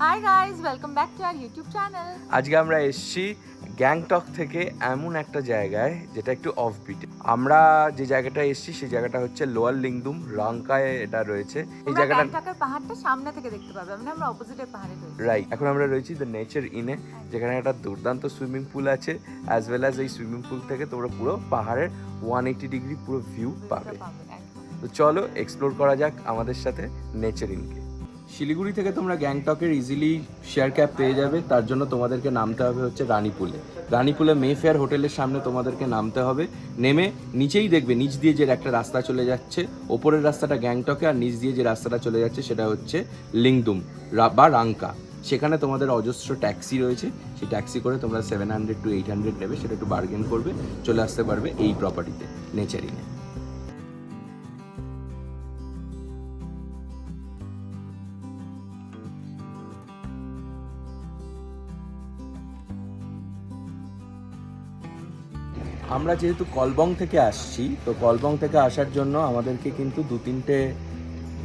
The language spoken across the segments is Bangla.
Hi guys welcome back to our YouTube channel আজকে আমরা এসেছি গ্যাংটক থেকে এমন একটা জায়গায় যেটা একটু অফ বিট আমরা যে জায়গাটা এসেছি সেই জায়গাটা হচ্ছে লোয়ার লিংদুম লঙ্কায় এটা রয়েছে। এই জায়গাটা গ্যাংটকের পাহাড়টা সামনে থেকে দেখতে পাবে। মানে আমরা অপোজিটের পাহাড়ে রয়েছি। রাইট এখন আমরা রয়েছি দ্য নেচার ইনে যেখানে একটা দুর্দান্ত সুইমিং পুল আছে অ্যাজ ওয়েল অ্যাজ এই সুইমিং পুল থেকে তোমরা পুরো পাহাড়ের ওয়ান এইটি ডিগ্রি পুরো ভিউ পাবে। পাবে তো চলো এক্সপ্লোর করা যাক আমাদের সাথে নেচার ইনকে শিলিগুড়ি থেকে তোমরা গ্যাংটকের ইজিলি শেয়ার ক্যাব পেয়ে যাবে। তার জন্য তোমাদেরকে নামতে হবে হচ্ছে রানীপুলে। রানীপুলে মে ফেয়ার হোটেলের সামনে তোমাদেরকে নামতে হবে। নেমে নিচেই দেখবে, নিচ দিয়ে যে একটা রাস্তা চলে যাচ্ছে, ওপরের রাস্তাটা গ্যাংটকে আর নিচ দিয়ে যে রাস্তাটা চলে যাচ্ছে সেটা হচ্ছে লিংদুম বা রাঙ্কা। সেখানে তোমাদের অজস্র ট্যাক্সি রয়েছে। সেই ট্যাক্সি করে তোমরা seven hundred to eight hundred নেবে, সেটা একটু বার্গেন করবে, চলে আসতে পারবে এই প্রপার্টিতে নেচারিনে আমরা যেহেতু কলবং থেকে আসছি, তো কলবং থেকে আসার জন্য আমাদেরকে কিন্তু দু তিনটে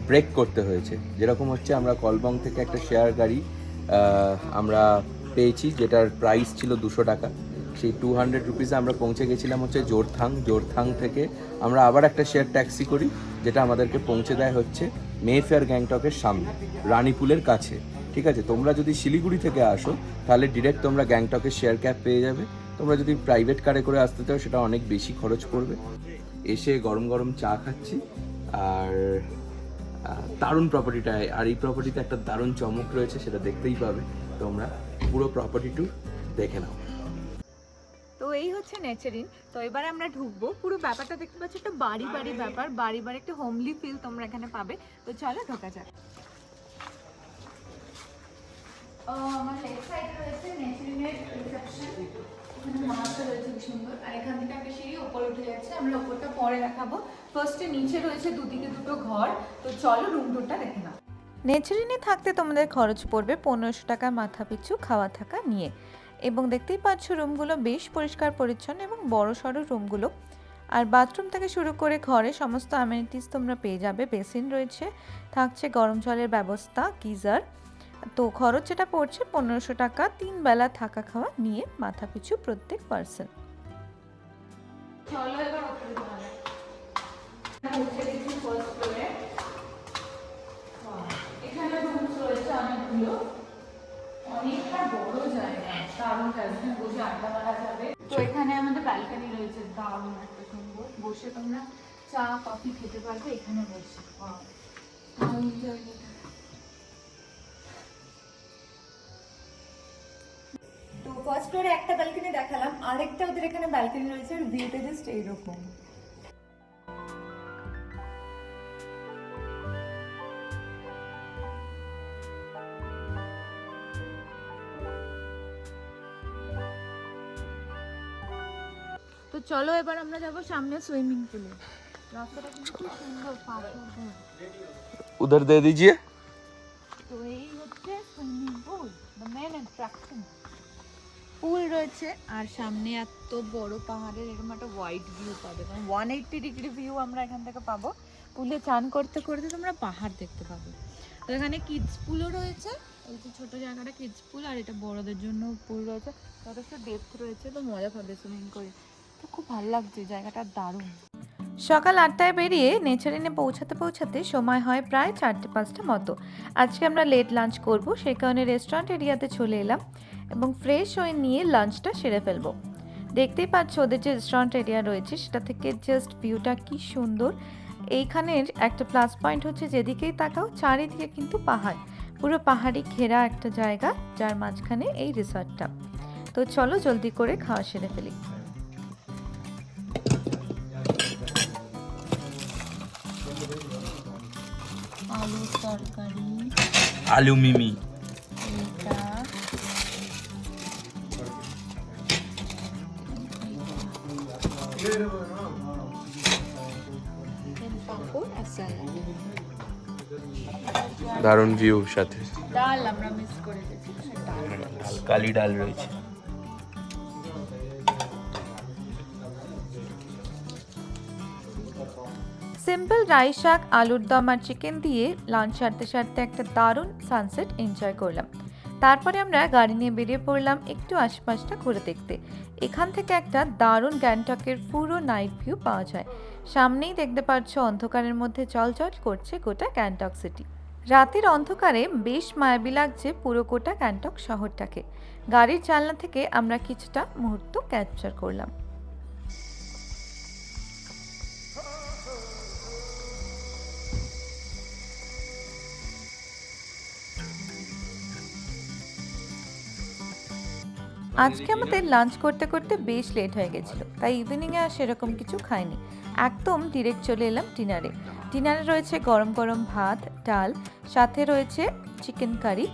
ব্রেক করতে হয়েছে। যেরকম হচ্ছে আমরা কলবং থেকে একটা শেয়ার গাড়ি আমরা পেয়েছি, যেটার প্রাইস ছিল দুশো টাকা। সেই টু হান্ড্রেড রুপিসে আমরা পৌঁছে গেছিলাম হচ্ছে জোরথাং। জোরথাং থেকে আমরা আবার একটা শেয়ার ট্যাক্সি করি, যেটা আমাদেরকে পৌঁছে দেয় হচ্ছে মে ফেয়ার গ্যাংটকের সামনে, রানীপুলের কাছে। ঠিক আছে? তোমরা যদি শিলিগুড়ি থেকে আসো, তাহলে ডিরেক্ট তোমরা গ্যাংটকের শেয়ার ক্যাব পেয়ে যাবে। তোমরা যদি প্রাইভেট কারে করে আসতে চাও সেটা অনেক বেশি খরচ পড়বে। এসে গরম গরম চা খাচ্ছি। আর দারুণ প্রপার্টিটায় আর এই প্রপার্টিতে একটা দারুণ চমক রয়েছে সেটা দেখতেই পাবে। তোমরা পুরো প্রপার্টি টু দেখে নাও। তো এই হচ্ছে নেচারিন তো এবারে আমরা ঢুকবো। পুরো ব্যাপারটা দেখতে পাচ্ছ একটা বাড়ি বাড়ি ব্যাপার। বাড়ি বাড়ি একটা হোমলি ফিল তোমরা এখানে পাবে। তো চলো ঢোকা যাক। ও, আমার লেফট সাইডে রয়েছে নেচারিনের রিসেপশন মাছটা নেচারিনে থাকতে তোমাদের খরচ পড়বে পনেরোশো টাকা মাথা পিছু খাওয়া থাকা নিয়ে। এবং দেখতেই পাচ্ছ রুমগুলো বেশ পরিষ্কার, পরিচ্ছন্ন এবং বড় সড়ো রুমগুলো আর বাথরুম থেকে শুরু করে ঘরে সমস্ত অ্যামিনিটিস তোমরা পেয়ে যাবে। বেসিন রয়েছে, থাকছে গরম জলের ব্যবস্থা, গিজার। তো খরচ যেটা পড়ছে পনেরোশো টাকা তিন বেলা থাকা খাওয়া নিয়ে মাথা পিছু প্রত্যেক পার্সন চলো এবার উপরে যাওয়া যাক। উঠে গেছি first floor এ। এখানে রুমস রয়েছে অনেকগুলো। অনেকটা বড় জায়গা। দারুণ জায়গা। বসে আড্ডা মারা যাবে। তো এখানে আমাদের ব্যালকনি রয়েছে। দারুণ একটা সুন্দর। বসে তোমরা চা কফি খেতে পারবে এখানে বসে। দারুণ জায়গাটা। ফার্স্ট ফ্লোরে একটা ব্যালকনি দেখালাম আরেকটা ওদের এখানে ব্যালকনি রয়েছে আর ভিউটা জাস্ট এইরকম। তো চলো এবার আমরা যাব সামনে সুইমিং পুলে রাস্তাটা কিন্তু খুব সুন্দর পাথর দিয়ে। উধর দে দিজিয়ে তো এই হচ্ছে swimming pool the main attraction pool রয়েছে আর সামনে এত বড় পাহাড়ের, এরকম একটা হোয়াইট ভিউ পাবে। কারণ ওয়ান এইট্টি ডিগ্রি ভিউ আমরা এখান থেকে পাবো। পুলে চান করতে করতে তোমরা পাহাড় দেখতে পাবে। তো এখানে কিডস পুলও রয়েছে। এই যে ছোটো জায়গাটা কিডস পুল আর এটা বড়দের জন্য পুল রয়েছে। যথেষ্ট ডেপথ রয়েছে, তো মজা পাবে সুইমিং করে। তো খুব ভালো লাগছে, জায়গাটা দারুণ। সকাল আটটায় বেরিয়ে নেচারিনে পৌঁছাতে পৌঁছাতে সময় হয় প্রায় চারটে পাঁচটা মতো। আজকে আমরা লেট লাঞ্চ করব সেই কারণে রেস্টুরেন্ট এরিয়াতে চলে এলাম এবং ফ্রেশ হয়ে নিয়ে লাঞ্চটা সেরে ফেলব। দেখতেই পাচ্ছ ওদের যে রেস্টুরেন্ট এরিয়া রয়েছে, সেটা থেকে জাস্ট ভিউটা কি সুন্দর। এইখানের একটা প্লাস পয়েন্ট হচ্ছে যেদিকেই তাকাও, চারিদিকে কিন্তু পাহাড়। পুরো পাহাড়ি ঘেরা একটা জায়গা, যার মাঝখানে এই রিসর্টটা তো চলো জলদি করে খাওয়া সেরে ফেলি। তরকারি। আলু মিমি। দারুণ ভিউ সাথে। ডাল আমরা মিস করে গেছি ডাল ডাল কালি ডাল রয়েছে। সিম্পল রাইস শাক, আলুর দম আর চিকেন দিয়ে লাঞ্চ সারতে সারতে একটা দারুণ সানসেট এনজয় করলাম। তারপরে আমরা গাড়ি নিয়ে বেরিয়ে পড়লাম একটু আশপাশটা ঘুরে দেখতে। এখান থেকে একটা দারুণ গ্যাংটকের পুরো নাইট ভিউ পাওয়া যায়। সামনেই দেখতে পাচ্ছ অন্ধকারের মধ্যে চলচল করছে গোটা গ্যাংটক সিটি রাতের অন্ধকারে বেশ মায়াবী লাগছে পুরো গোটা গ্যাংটক শহরটাকে। গাড়ির জানলা থেকে আমরা কিছুটা মুহূর্ত ক্যাপচার করলাম। আজকে আমাদের লাঞ্চ করতে করতে বেশ লেট হয়ে গেছিল তাই ইভিনিংয়ে আর সেরকম কিছু খাইনি। একদম ডিরেক্ট চলে এলাম ডিনারে ডিনারে রয়েছে গরম গরম ভাত ডাল সাথে রয়েছে চিকেন কারি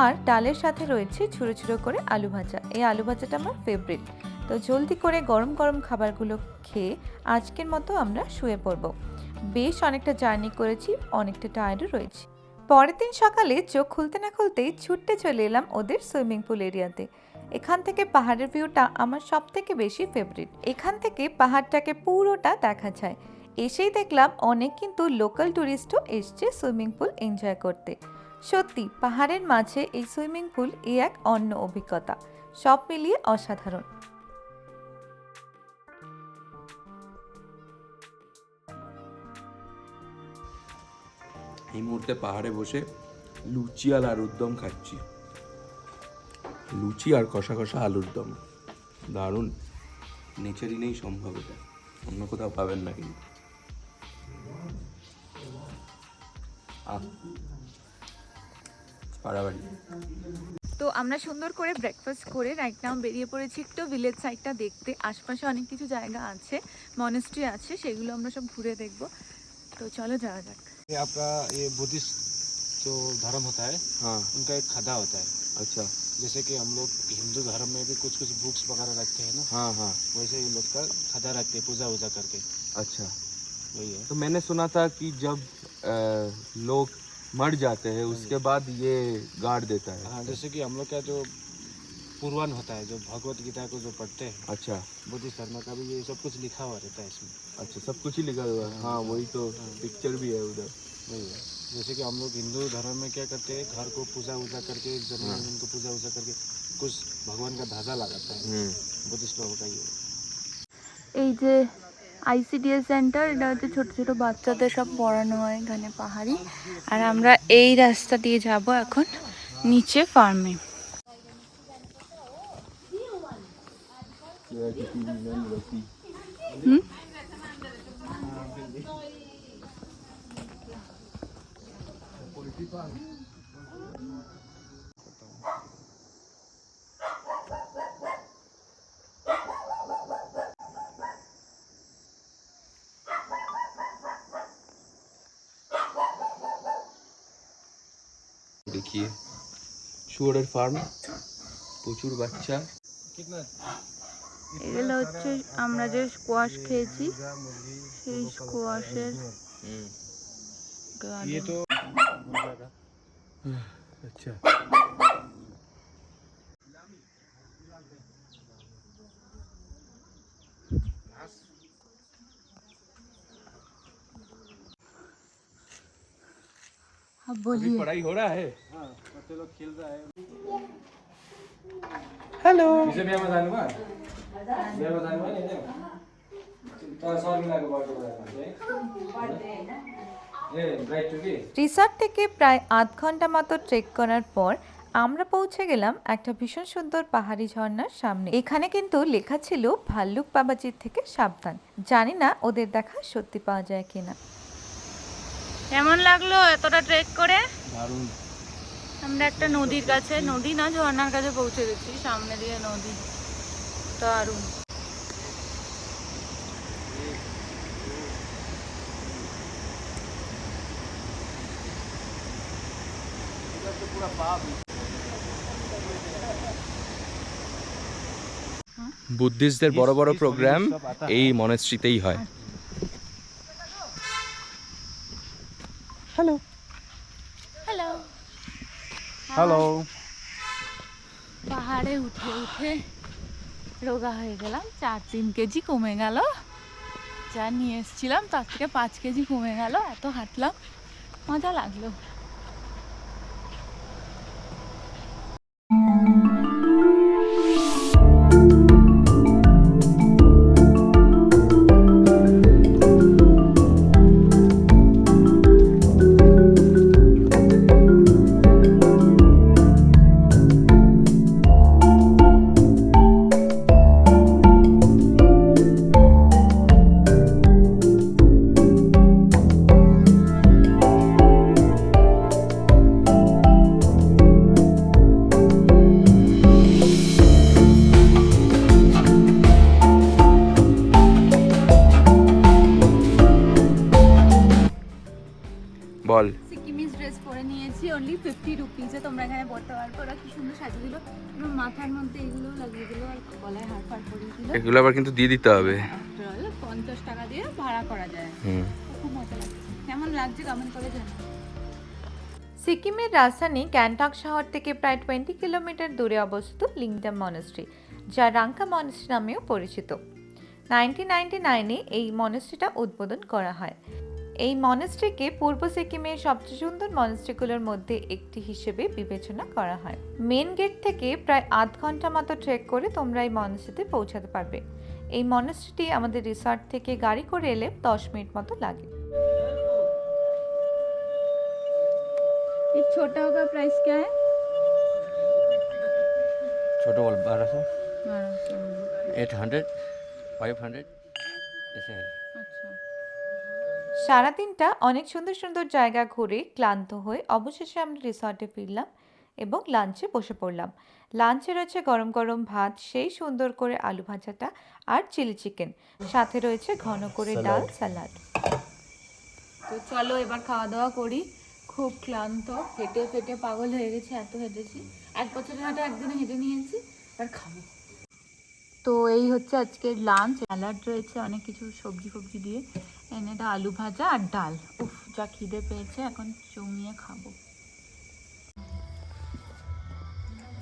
আর ডালের সাথে রয়েছে ছোটো ছোটো করে আলু ভাজা। এই আলু ভাজাটা আমার ফেভারিট তো জলদি করে গরম গরম খাবারগুলো খেয়ে আজকের মতো আমরা শুয়ে পড়ব। বেশ অনেকটা জার্নি করেছি অনেকটা টায়ার্ডও রয়েছি। পরের দিন সকালে চোখ খুলতে না খুলতেই ছুটতে চলে এলাম ওদের সুইমিং পুল এরিয়াতে এখান থেকে পাহাড়ের ভিউটা আমার সব থেকে বেশি ফেভারিট এখান থেকে পাহাড়টাকে পুরোটা দেখা যায়। এসেই দেখলাম অনেক কিন্তু লোকাল ট্যুরিস্টও এসছে সুইমিং পুল এনজয় করতে। সত্যি, পাহাড়ের মাঝে এই সুইমিং পুল এই এক অন্য অভিজ্ঞতা। সব মিলিয়ে অসাধারণ। এই মুহূর্তে পাহাড়ে বসে লুচি আর দম খাচ্ছি। লুচি আর কষা কষা আলুর দম দারুণ নেচারই নেই সম্ভব এটা অন্য কোথাও পাবেন না কিন্তু আহ পাড়াবাড়ি তো আমরা সুন্দর করে ব্রেকফাস্ট করে রাইট নাও বেরিয়ে পড়েছি একটু ভিলেজ সাইডটা দেখতে আশপাশে অনেক কিছু জায়গা আছে মনেস্ট্রি আছে সেগুলো আমরা সব ঘুরে দেখব তো চলো যাওয়া যাক ये आपका ये बुद्धिस्ट जो धर्म होता है हाँ उनका एक खदा होता है अच्छा। जैसे कि हम लोग हिंदू धर्म में भी कुछ कुछ बुक्स वगैरह रखते हैं ना। हाँ हाँ। वैसे ये लोग का खदा रखते हैं पूजा वूजा करके। अच्छा। वही है। तो मैंने सुना था कि जब अ, लोग मर जाते हैं उसके बाद ये गाड़ देता है। हाँ जैसे कि हम लोग का जो पूर्वान होता है जो भगवत गीता को जो पढ़ते हैं अच्छा। बुद्धि शर्मा का भी ये सब कुछ लिखा हुआ रहता है इसमें। अच्छा सब कुछ ही लिखा हुआ है। हाँ वही तो पिक्चर भी है उधर। वही है। जैसे कि हम लोग हिंदू धर्म में क्या करते हैं घर को पूजा वूजा करके जमीन हाँ। जमीन को पूजा वूजा करके कुछ भगवान का ध्वजा लगाता है हम्म बुद्धिस्ट लोगों का ये है। এই যে আইসিডিএস সেন্টার এটা হচ্ছে ছোট ছোট বাচ্চাদের সব পড়ানো হয় এখানে পাহাড়ি আর আমরা এই রাস্তা দিয়ে যাব এখন নিচে ফার্মে হুম দেখি শুয়োরের ফার্ম প্রচুর বাচ্চা এগুলো হচ্ছে আমরা যে স্কোয়াশ খেয়েছি সেই স্কোয়াশের গাছ अच्छा। अब बोलिए। पढ़ाई हो रहा है? बच्चे लोग खेल रहा है। हेलो। मुझे भी मज़ा आने मैं मज़ा आने वाला है ना तो सॉरी मिला के बात कर रहा है রিসর্ট থেকে প্রায় আধ ঘণ্টা মতো ট্রেক করার পর আমরা পৌঁছে গেলাম একটা ভীষণ সুন্দর পাহাড়ি ঝর্ণার সামনে। এখানে কিন্তু লেখা ছিল ভাল্লুক বাবাজির থেকে সাবধান। জানি না ওদের দেখা সত্যি পাওয়া যায় কিনা। কেমন লাগল এতটা ট্রেক করে? দারুণ। আমরা একটা নদীর কাছে নদী না ঝর্ণার কাছে পৌঁছে গেছি। সামনে দিয়ে নদী। দারুণ। বুদ্ধিস্টদের বড় বড় প্রোগ্রাম এই মনেস্ট্রিতেই হয়। হ্যালো হ্যালো हेलो পাহাড়ে উঠে উঠে রোগা হয়ে গেলাম চার তিন কেজি কমে গেল। যা নিয়ে এসেছিলাম তার থেকে পাঁচ কেজি কমে গেল এত হাঁটলাম মজা লাগল। অনলি ফিফটি রুপিজে তোমরা এখানে পড়তে পারবে ওরা কি সুন্দর সাজিয়ে দিল মাথার মধ্যে এগুলো লাগিয়ে দিল আর গলায় হার ফার পরিয়ে দিল। এগুলো আবার কিন্তু দিয়ে দিতে হবে। পঞ্চাশ টাকা দিয়ে ভাড়া করা যায়। খুব মজা লাগছে কেমন লাগছে কমেন্ট করে জানো সিকিমের রাজধানী গ্যাংটক শহর থেকে প্রায় টোয়েন্টি কিলোমিটার দূরে অবস্থিত লিংডাম মনেস্ট্রি যা রাঙ্কা মনেস্ট্রি নামেও পরিচিত। নাইনটিন নাইনটি নাইনে এই মনেস্ট্রিটা উদ্বোধন করা হয়। এই মনেস্ট্রিকে পূর্ব সিকিমের সবচেয়ে সুন্দর মনেস্ট্রিগুলোর মধ্যে একটি হিসেবে বিবেচনা করা হয় মেন গেট থেকে প্রায় আধ ঘন্টা মতো ট্রেক করে তোমরা এই মনেস্ট্রিতে পৌঁছাতে পারবে এই মনেস্ট্রিটি আমাদের রিসর্ট থেকে গাড়ি করে এলে দশ মিনিট মতো লাগে ये छोटा होगा प्राइस क्या है छोटा वाला बारह सौ बारह सौ एट हंड्रेड फाइव हंड्रेड ऐसे है अच्छा সারাদিনটা অনেক সুন্দর সুন্দর জায়গা ঘুরে ক্লান্ত হয়ে অবশেষে আমরা রিসর্টে ফিরলাম এবং লাঞ্চে বসে পড়লাম। লাঞ্চে রয়েছে গরম গরম ভাত সেই সুন্দর করে আলু ভাজাটা আর চিলি চিকেন। সাথে রয়েছে ঘন করে ডাল স্যালাড। তো চলো এবার খাওয়া দাওয়া করি। খুব ক্লান্ত হেঁটে ফেটে পাগল হয়ে গেছে এত হেঁটেছি। এক বছরের হাঁটা একদিনে হেঁটে নিয়েছি আর খাব। তো এই হচ্ছে আজকের লাঞ্চ স্যালাড রয়েছে, অনেক কিছু সবজি ফবজি দিয়ে। এনে এটা আলু ভাজা আর ডাল। উফ, যা খিদে পেয়েছে, এখন জমিয়ে খাব।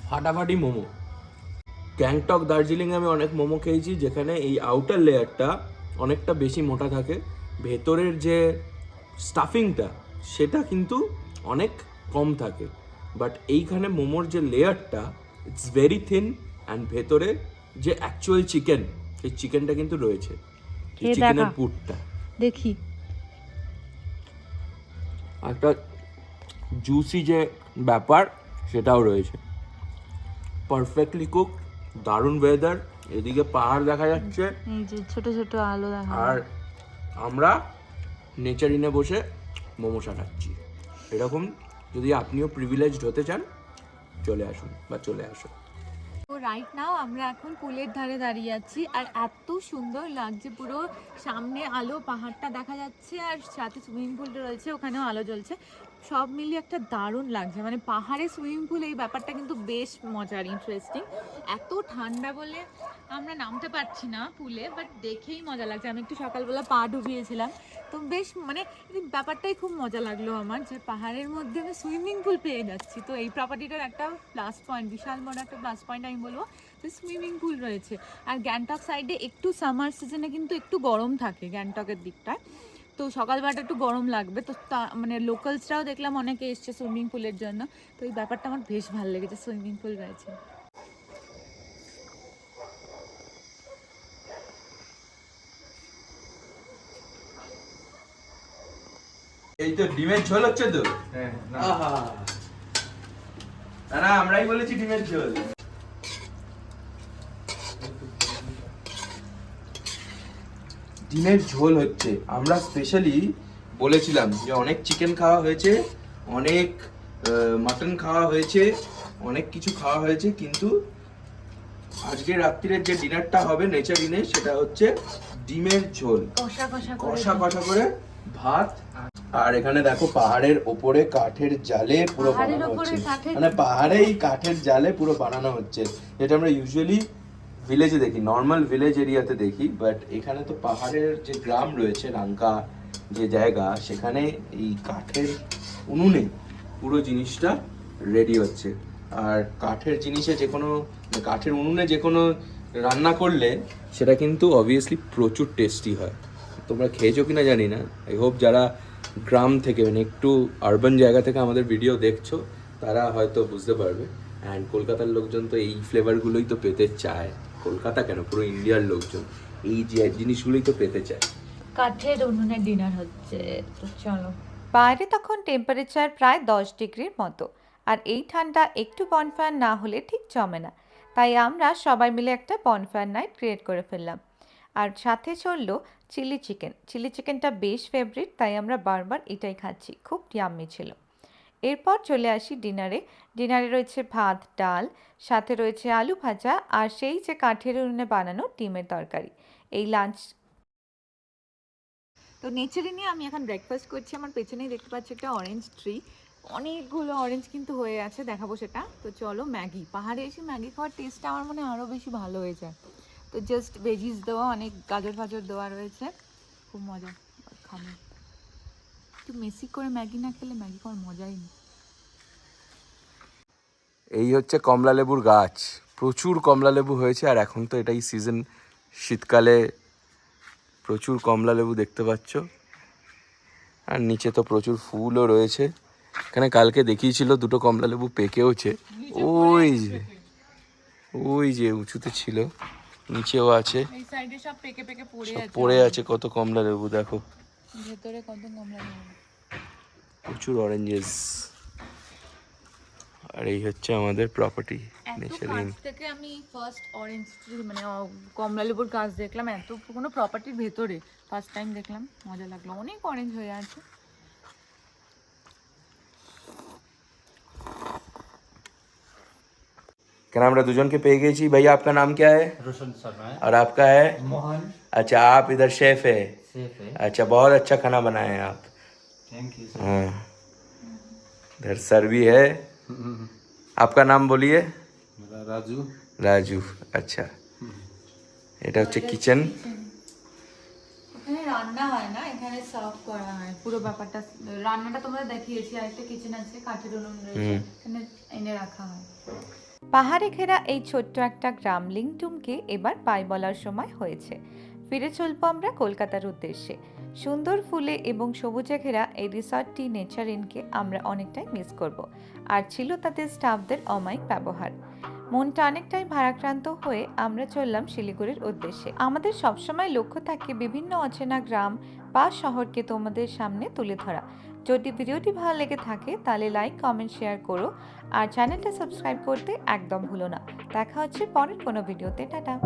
ফাটাফাটি মোমো। গ্যাংটক, দার্জিলিংয়ে আমি অনেক মোমো খেয়েছি, যেখানে এই আউটার লেয়ারটা অনেকটা বেশি মোটা থাকে। ভেতরের যে স্টাফিংটা সেটা কিন্তু অনেক কম থাকে। বাট এইখানে মোমোর যে লেয়ারটা ইটস ভেরি থিন অ্যান্ড ভেতরে যে অ্যাকচুয়াল চিকেন সেই চিকেনটা কিন্তু রয়েছে। চিকেনের। পুরটা। দেখি। একটা জুসি যে ব্যাপার সেটাও রয়েছে। পারফেক্টলি কুক দারুণ ওয়েদার এদিকে পাহাড় দেখা যাচ্ছে। ছোট ছোট আলো দেখা আর আমরা নেচারিনে বসে মোমো খাচ্ছি এরকম যদি আপনিও প্রিভিলেজড হতে চান চলে আসুন বা চলে আসুন। রাইট নাও আমরা এখন পুলের ধারে দাঁড়িয়ে আছি আর এত সুন্দর লাগছে, পুরো সামনে আলো, পাহাড়টা দেখা যাচ্ছে আর সাথে সুইমিং পুলটা রয়েছে, ওখানেও আলো জ্বলছে। সব মিলিয়ে একটা দারুণ লাগছে। মানে পাহাড়ে সুইমিং পুল এই ব্যাপারটা কিন্তু বেশ মজার ইন্টারেস্টিং এত ঠান্ডা বলে আমরা নামতে পারছি না পুলে বাট দেখেই মজা লাগছে। আমি একটু সকালবেলা পা ডুবিয়েছিলাম। তো বেশ মানে ব্যাপারটাই খুব মজা লাগল আমার যে পাহাড়ের মধ্যে আমি সুইমিং পুল পেয়ে যাচ্ছি। তো এই প্রপার্টিটার একটা প্লাস পয়েন্ট বিশাল বড় একটা প্লাস পয়েন্ট আমি বলব, যে সুইমিং পুল রয়েছে। আর গ্যাংটক সাইডে একটু সামার সিজনে কিন্তু একটু গরম থাকে গ্যাংটকের দিকটায়। তো সকালবেলাটা একটু গরম লাগবে। তো তা মানে লোকালসরাও দেখলাম অনেকে এসছে সুইমিং পুলের জন্য। তো এই ব্যাপারটা আমার বেশ ভালো লেগেছে সুইমিং পুল রয়েছে। এই তো ডিমের ঝোল হচ্ছে তো? আহা। না না আমরাই বলেছি ডিমের ঝোল। ডিমের ঝোল হচ্ছে। আমরা স্পেশালি বলেছিলাম যে অনেক চিকেন খাওয়া হয়েছে অনেক মাটন খাওয়া হয়েছে অনেক কিছু খাওয়া হয়েছে কিন্তু আজকে রাত্রিরের যে ডিনারটা হবে নেচার ডিনে সেটা হচ্ছে ডিমের ঝোল। কষা কষা করে ভাত। আর এখানে দেখো পাহাড়ের ওপরে কাঠের জালে পুরো বানানো হচ্ছে। মানে পাহাড়েই কাঠের জালে পুরো বানানো হচ্ছে। যেটা আমরা ইউজুয়ালি ভিলেজে দেখি নর্মাল ভিলেজ এরিয়াতে দেখি বাট এখানে তো পাহাড়ের যে গ্রাম রয়েছে রাঙ্কা যে জায়গা, সেখানে এই কাঠের উনুনে পুরো জিনিসটা রেডি হচ্ছে। আর কাঠের জিনিসে যে কোনো কাঠের উনুনে যে কোনো রান্না করলে সেটা কিন্তু অবভিয়াসলি প্রচুর টেস্টি হয়। তোমরা খেয়েছো কিনা জানি না। আই হোপ যারা গ্রাম থেকে মানে একটু আরবান জায়গা থেকে আমাদের ভিডিও দেখছ, তারা হয়তো বুঝতে পারবে। অ্যান্ড কলকাতার লোকজন তো এই ফ্লেভারগুলোই তো পেতে চায়। কলকাতা কেন? পুরো ইন্ডিয়ার লোকজন। এই যে জিনিসগুলোই তো পেতে চায়। কাঠের উনুনে ডিনার হচ্ছে। তো চলো। বাইরে তখন টেম্পারেচার প্রায় দশ ডিগ্রির মতো। আর এই ঠান্ডা একটু বনফায়ার না হলে ঠিক জমে না। তাই আমরা সবাই মিলে একটা বনফায়ার নাইট ক্রিয়েট করে ফেললাম। আর সাথে চলল চিলি চিকেন চিলি চিকেনটা বেশ ফেভারিট তাই আমরা বারবার এটাই খাচ্ছি। খুব ইয়াম্মি ছিল। এরপর চলে আসি ডিনারে। ডিনারে রয়েছে ভাত, ডাল, সাথে রয়েছে আলু ভাজা আর সেই যে কাঠের উনুনে বানানো ডিমের তরকারি। এই লাঞ্চ তো নেচারে নিয়ে আমি এখন ব্রেকফাস্ট করছি। আমার পেছনেই দেখতে পাচ্ছি একটা অরেঞ্জ ট্রি অনেকগুলো অরেঞ্জ কিন্তু হয়ে আছে, দেখাবো সেটা। তো চলো ম্যাগি। পাহাড়ে এসে ম্যাগি খাওয়ার টেস্টটা আমার মনে হয় আরও বেশি ভালো হয়ে যায়। তো জাস্ট ভেজিস দেওয়া, অনেক গাজর ফাজর দেওয়া রয়েছে। খুব মজা। খাব। একটু মেসি করে ম্যাগি না খেলে ম্যাগি খাওয়ার মজাই নেই। এই হচ্ছে কমলা লেবুর গাছ। প্রচুর কমলা লেবু হয়েছে আর এখন তো এটাই সিজন শীতকালে প্রচুর কমলা লেবু দেখতে পাচ্ছ। আর নিচে তো প্রচুর ফুলও রয়েছে। এখানে কালকে দেখিয়েছিল দুটো কমলা লেবু পেকেওছে। ওই যে ওই যে উঁচুতে ছিল। নিচেও আছে। সব পেকে পেকে পড়ে আছে। পড়ে আছে কত কমলা লেবু দেখো। ভেতরে কত কমলা লেবু। প্রচুর অরেঞ্জেস আর এই হচ্ছে আমাদের প্রপার্টি এত নেচারিন কাছ থেকে আমি ফার্স্ট অরেঞ্জ ট্রি মানে আহ, কমলা লেবুর গাছ দেখলাম এত কোনো প্রপার্টির ভেতরে ফার্স্ট টাইম দেখলাম মজা লাগলো অনেক অরেঞ্জ হয়ে আছে क्या नाम दुजन के पे गई भैया आपका नाम क्या है रोशन शर्मा है और आपका है मोहन अच्छा आप इधर शेफ है सेफ है अच्छा बहुत अच्छा खाना बनाए हैं आप थैंक यू हाँ इधर सर भी है आपका नाम बोलिए मेरा राजू রাজু আচ্ছা এটা হচ্ছে কিচেন এখানে রান্না হয় না এখানে সার্ভ করা হয় পুরো ব্যাপারটা রান্নাটা তোমরা দেখিয়েছি আর একটা কিচেন আছে কাঠের উনুন রয়েছে এখানে এনে রাখা হয় পাহাড়ে ঘেরা এই ছোট্ট একটা গ্রাম লিংটুমকে এবার পাই বলার সময় হয়েছে ফিরে চলবো আমরা কলকাতার উদ্দেশ্যে। সুন্দর ফুলে এবং সবুজে ঘেরা এই রিসর্টটি নেচারিনকে আমরা অনেকটাই মিস করব। আর ছিল তাদের স্টাফদের অমায়িক ব্যবহার। মনটা অনেকটাই ভারাক্রান্ত হয়ে আমরা চললাম শিলিগুড়ির উদ্দেশ্যে। আমাদের সবসময় লক্ষ্য থাকে বিভিন্ন অচেনা গ্রাম বা শহরকে তোমাদের সামনে তুলে ধরা। যদি ভিডিওটি ভালো লেগে থাকে তাহলে লাইক কমেন্ট শেয়ার করো। আর চ্যানেলটা সাবস্ক্রাইব করতে একদম ভুলো না। দেখা হচ্ছে পরের কোনো ভিডিওতে টাটা।